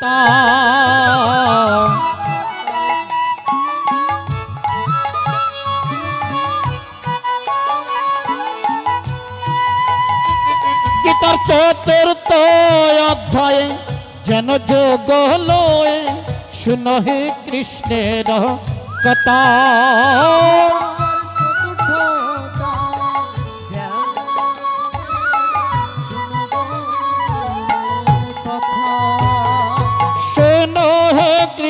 কথা গীতার চতুর্থ অধ্যায়ে যেন যোগ লয়ে শুনো হে কৃষ্ণের কথা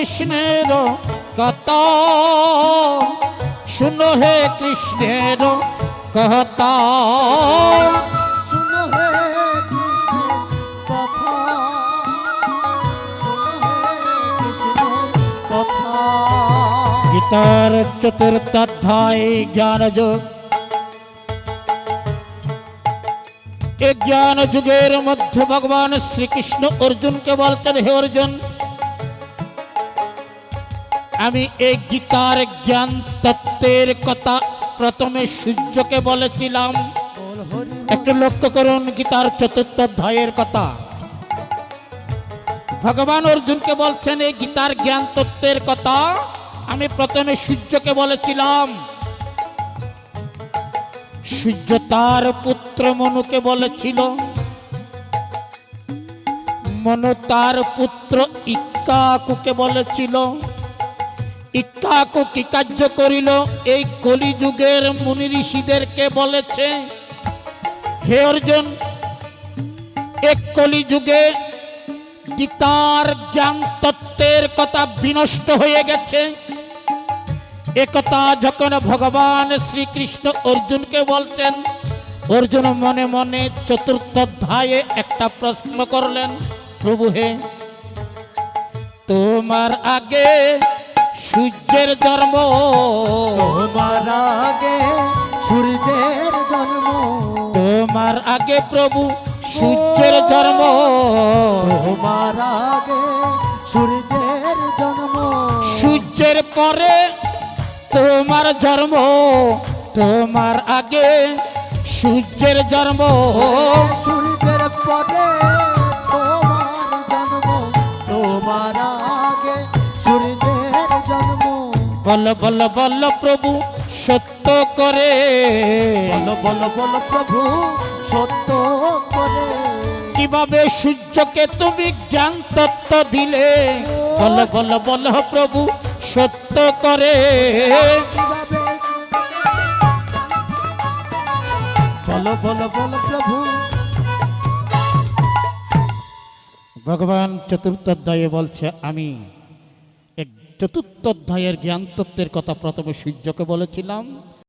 কৃষ্ণের কথা, শুনো হে কৃষ্ণের কথা। গীতার চতুর্থ অধ্যায় জ্ঞান যোগ। এই জ্ঞান যুগের মধ্যে ভগবান শ্রীকৃষ্ণ অর্জুনকে বলতেন হে অর্জুন আমি এই গীতার জ্ঞান তত্ত্বের কথা প্রথমে সূর্যকে বলেছিলাম। একটু লক্ষ্য করুন গীতার চতুর্থ অধ্যায়ের কথা। ভগবান অর্জুনকে বলছেন, এই গীতার জ্ঞান তত্ত্বের কথা আমি প্রথমে সূর্যকে বলেছিলাম। সূর্য তার পুত্র মনুকে বলেছিল, মনু তার পুত্র ইক্কাকুকে বলেছিল। ইক্কাকু কি কার্য করিল? এই কলিযুগের মুনি ঋষিদেরকে বলেছে, হে অর্জুন, এক কলিযুগে গীতার জ্ঞান তত্ত্বের কথা বিনষ্ট হয়ে গেছে। একথা যখন ভগবান শ্রীকৃষ্ণ অর্জুনকে বলছেন, অর্জুন মনে মনে চতুর্থ অধ্যায়ে একটা প্রশ্ন করলেন, প্রভু হে, তোমার আগে সূর্যের জন্ম। তোমার আগে সূর্যের জন্ম। তোমার আগে প্রভু সূর্যের জন্ম। তোমার আগে সূর্যের জন্ম। সূর্যের পরে তোমার জন্ম। তোমার আগে সূর্যের জন্ম। বল বল বল প্রভু সত্য করে। বলো বলো বলো প্রভু সত্য করে। কীভাবে সূর্যকে তুমি জ্ঞান তত্ত্ব দিলে? বল বল বল প্রভু সত্য করে। বলো বলো বলো প্রভু। ভগবান চতুর্থ অধ্যায়ে বলছে আমি চতুর্থ অধ্যায়ের জ্ঞান তত্ত্বের কথা প্রথমে সূর্যকে বলেছিলাম।